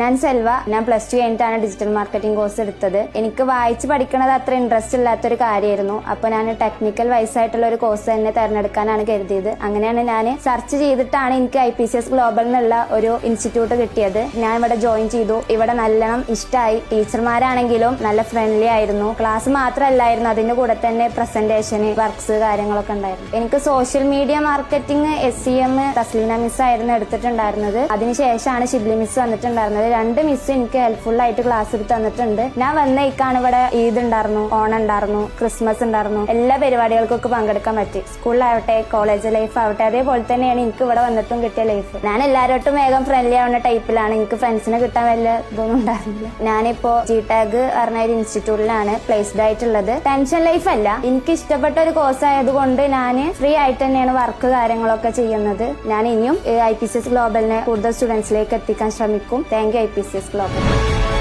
ഞാൻ സെൽവ. ഞാൻ plus two കഴിഞ്ഞിട്ടാണ് ഡിജിറ്റൽ മാർക്കറ്റിംഗ് കോഴ്സ് എടുത്തത്. എനിക്ക് വായിച്ച് പഠിക്കണത് അത്ര ഇൻട്രസ്റ്റ് ഇല്ലാത്തൊരു കാര്യമായിരുന്നു. അപ്പൊ ഞാൻ ടെക്നിക്കൽ വൈസ് ആയിട്ടുള്ള ഒരു കോഴ്സ് തന്നെ തിരഞ്ഞെടുക്കാനാണ് കരുതിയത്. അങ്ങനെയാണ് ഞാൻ സെർച്ച് ചെയ്തിട്ടാണ് എനിക്ക് I P C S global എന്നുള്ള ഒരു ഇൻസ്റ്റിറ്റ്യൂട്ട് കിട്ടിയത്. ഞാൻ ഇവിടെ ജോയിൻ ചെയ്തു. ഇവിടെ നല്ലോണം ഇഷ്ടമായി ടീച്ചർമാരാണെങ്കിലും നല്ല ഫ്രണ്ട്ലി ആയിരുന്നു. ക്ലാസ് മാത്രമല്ലായിരുന്നു. അതിന്റെ കൂടെ തന്നെ പ്രസന്റേഷൻ വർക്ക്സ് കാര്യങ്ങളൊക്കെ ഉണ്ടായിരുന്നു. എനിക്ക് social media marketing S C M Thasleena miss ആയിരുന്നു എടുത്തിട്ടുണ്ടായിരുന്നത്. അതിനുശേഷമാണ് ഷിബ്ലി മിസ് വന്നിട്ടുണ്ടായിരുന്നത്. രണ്ട് മിസ് എനിക്ക് ഹെൽപ്ഫുൾ ആയിട്ട് ക്ലാസ് എടുത്ത് തന്നിട്ടുണ്ട്. ഞാൻ വന്ന ഇക്കാണ് ഇവിടെ ഈദ് ഉണ്ടായിരുന്നു ഓണം ഉണ്ടായിരുന്നു ക്രിസ്മസ് ഉണ്ടായിരുന്നു. എല്ലാ പരിപാടികൾക്കൊക്കെ പങ്കെടുക്കാൻ പറ്റി. സ്കൂളിലാവട്ടെ കോളേജ് ലൈഫ് ആവട്ടെ അതേപോലെ തന്നെയാണ് എനിക്ക് ഇവിടെ വന്നിട്ടും കിട്ടിയ ലൈഫ് ഞാൻ എല്ലാവരോട്ടും വേഗം ഫ്രണ്ട്ലി ആവുന്ന ടൈപ്പിലാണ് എനിക്ക് ഫ്രണ്ട്സിനെ കിട്ടാൻ വലിയ ഇതൊന്നും ഉണ്ടായിരുന്നില്ല. ഞാനിപ്പോ ജി ടാഗ് പറഞ്ഞ ഒരു ഇൻസ്റ്റിറ്റ്യൂട്ടിലാണ് പ്ലേസ്ഡ് ആയിട്ടുള്ളത്. ടെൻഷൻ ലൈഫ് അല്ല. എനിക്ക് ഇഷ്ടപ്പെട്ട ഒരു കോഴ്സ് ആയതുകൊണ്ട് ഞാൻ ഫ്രീ ആയിട്ട് തന്നെയാണ് വർക്ക് കാര്യങ്ങളൊക്കെ ചെയ്യുന്നത്. ഞാൻ ഇനിയും ഐ പി സി എസ് ഗ്ലോബലിനെ കൂടുതൽ സ്റ്റുഡൻസിലേക്ക് എത്തിക്കാൻ ശ്രമിക്കും. You I P C S global